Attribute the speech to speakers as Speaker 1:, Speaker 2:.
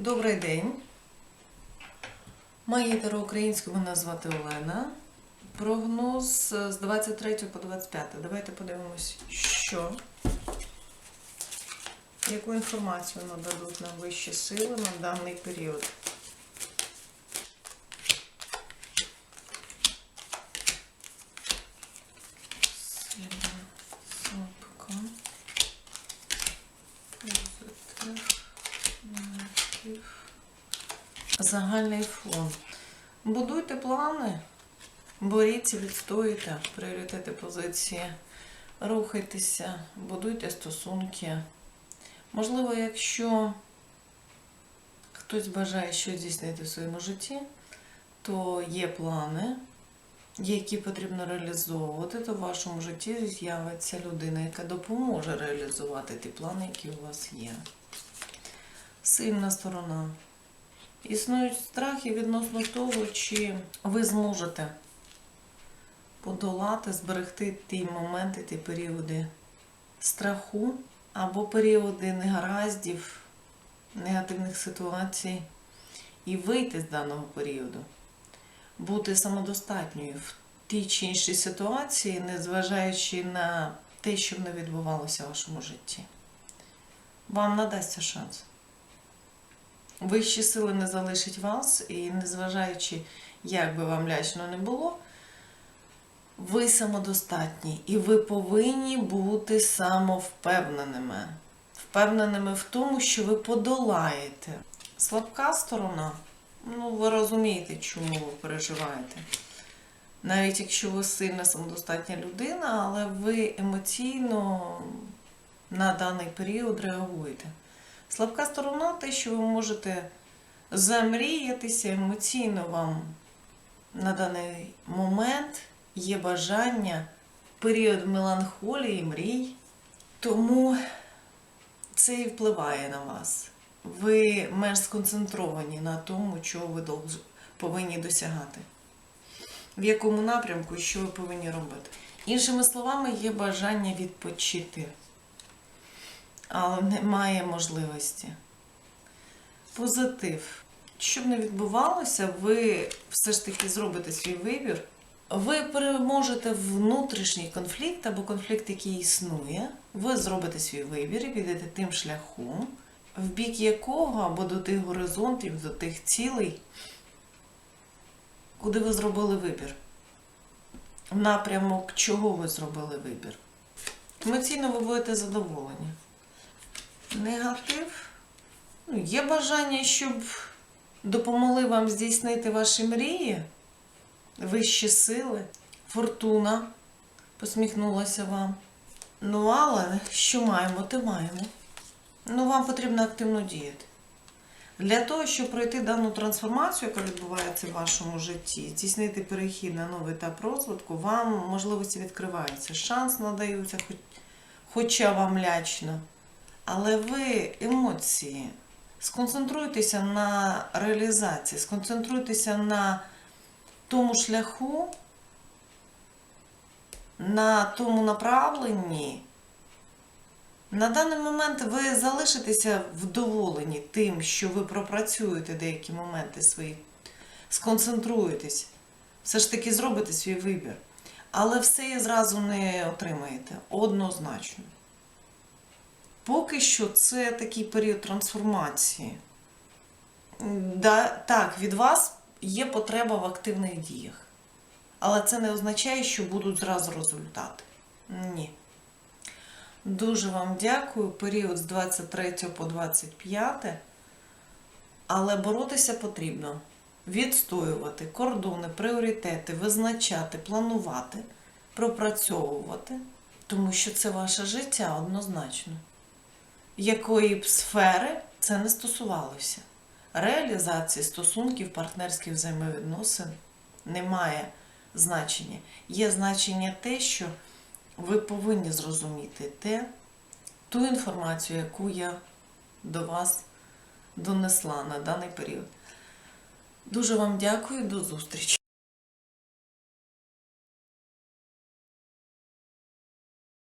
Speaker 1: Добрий день. Магітера українською мене звати Олена. Прогноз з 23 по 25. Давайте подивимось, що. Яку інформацію нададуть нам вищі сили на даний період. Сила, слабка, позитив, негатив. Загальний фон. Будуйте плани, боріться, відстоюйте пріоритети позиції, рухайтеся, будуйте стосунки. Можливо, якщо хтось бажає щось здійснити в своєму житті, то є плани, які потрібно реалізовувати, то в вашому житті з'явиться людина, яка допоможе реалізувати ті плани, які у вас є. Сильна сторона. Існують страхи відносно того, чи ви зможете подолати, зберегти ті моменти, ті періоди страху або періоди негараздів, негативних ситуацій і вийти з даного періоду, бути самодостатньою в тій чи іншій ситуації, незважаючи на те, що не відбувалося в вашому житті. Вам надасться шанс. Вищі сили не залишать вас, і незважаючи, як би вам лячно не було, ви самодостатні і ви повинні бути самовпевненими. Впевненими в тому, що ви подолаєте. Слабка сторона, ну ви розумієте, чому ви переживаєте. Навіть якщо ви сильна самодостатня людина, але ви емоційно на даний період реагуєте. Слабка сторона те, що ви можете замріятися емоційно вам на даний момент є бажання, період меланхолії, мрій. Тому це і впливає на вас. Ви менш сконцентровані на тому, чого ви повинні досягати. В якому напрямку, що ви повинні робити. Іншими словами, є бажання відпочити але немає можливості. Позитив. Щоб не відбувалося, ви все ж таки зробите свій вибір. Ви переможете внутрішній конфлікт або конфлікт, який існує. Ви зробите свій вибір і підете тим шляхом, в бік якого або до тих горизонтів, до тих цілей, куди ви зробили вибір. В напрямок чого ви зробили вибір. Емоційно ви будете задоволені. Негатив. Ну, є бажання, щоб допомогли вам здійснити ваші мрії, вищі сили, фортуна посміхнулася вам. Ну, але що маємо, те маємо. Ну, вам потрібно активно діяти. Для того, щоб пройти дану трансформацію, яка відбувається в вашому житті, здійснити перехід на новий етап розвитку, вам можливості відкриваються. Шанс надаються, хоч- хоча вам лячно. Але ви емоції. Сконцентруйтеся на реалізації, сконцентруйтеся на тому шляху, на тому направленні. На даний момент ви залишитеся вдоволені тим, що ви пропрацюєте деякі моменти свої, сконцентруєтесь, все ж таки зробите свій вибір. Але все і зразу не отримаєте однозначно. Поки що це такий період трансформації. Да, так, від вас є потреба в активних діях. Але це не означає, що будуть зразу результати. Ні. Дуже вам дякую. Період з 23 по 25. Але боротися потрібно. Відстоювати кордони, пріоритети, визначати, планувати, пропрацьовувати, тому що це ваше життя однозначно якої б сфери це не стосувалося. Реалізації стосунків, партнерських взаємовідносин немає значення. Є значення те, що ви повинні зрозуміти те, ту інформацію, яку я до вас донесла на даний період. Дуже вам дякую, до зустрічі!